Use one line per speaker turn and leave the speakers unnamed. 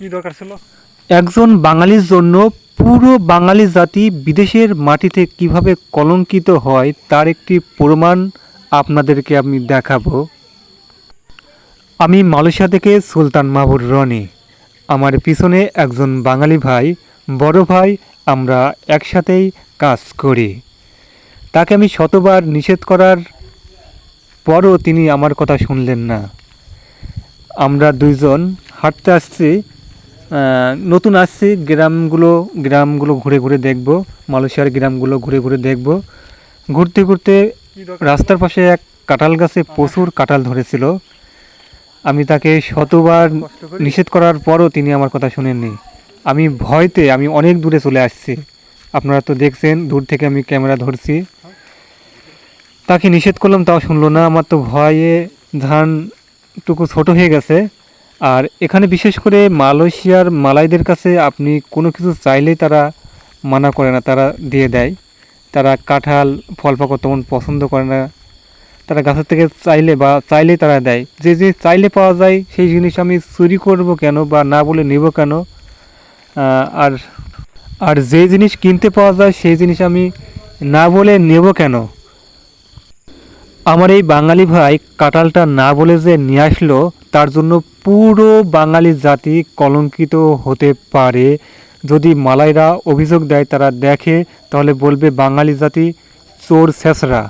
কি দরকার ছিল?
একজন বাঙালির জন্য পুরো বাঙালি জাতি বিদেশের মাটিতে কীভাবে কলঙ্কিত হয় তার একটি প্রমাণ আপনাদেরকে আমি দেখাবো। আমি মালয়েশিয়া থেকে সুলতান মাহবুর রনি। আমার পিছনে একজন বাঙালি ভাই, বড় ভাই, আমরা একসাথেই কাজ করি। তাকে আমি শতবার নিষেধ করার পরও তিনি আমার কথা শুনলেন না। আমরা দুইজন হাঁটতে আসছি নতুন আসছি, গ্রামগুলো গ্রামগুলো ঘুরে ঘুরে দেখব, মালয়েশিয়ার গ্রামগুলো ঘুরে ঘুরে দেখব। ঘুরতে ঘুরতে রাস্তার পাশে এক কাঁঠাল গাছে প্রচুর কাঁঠাল ধরেছিল। আমি তাকে শতবার নিষেধ করার পরও তিনি আমার কথা শুনেননি। আমি ভয়তে, আমি অনেক দূরে চলে আসছি। আপনারা তো দেখছেন, দূর থেকে আমি ক্যামেরা ধরছি। তাকে নিষেধ করলাম, তাও শুনলো না। আমার তো ভয়ে ধানটুকু ছোট হয়ে গেছে। আর এখানে বিশেষ করে মালয়েশিয়ার মালাইদের কাছে আপনি কোনো কিছু চাইলেই তারা মানা করে না, তারা দিয়ে দেয়। তারা কাঁঠাল ফল পাকড় তেমন পছন্দ করে না। তারা গাছের থেকে চাইলে বা চাইলেই তারা দেয়। যে যে চাইলে পাওয়া যায়, সেই জিনিস আমি চুরি করব কেন বা না বলে নেব কেন? আর আর যে জিনিস কিনতে পাওয়া যায়, সেই জিনিস আমি না বলে নেব কেন? আমার এই বাঙালি ভাই কাঁঠালটা না বলে যে নিয়ে আসলো, তার জন্য পুরো বাঙালি জাতি কলঙ্কিত হতে পারে। যদি মালাইরা অভিযোগ দেয়, তারা দেখে, তাহলে বলবে বাঙালি জাতি চোর শেষরা।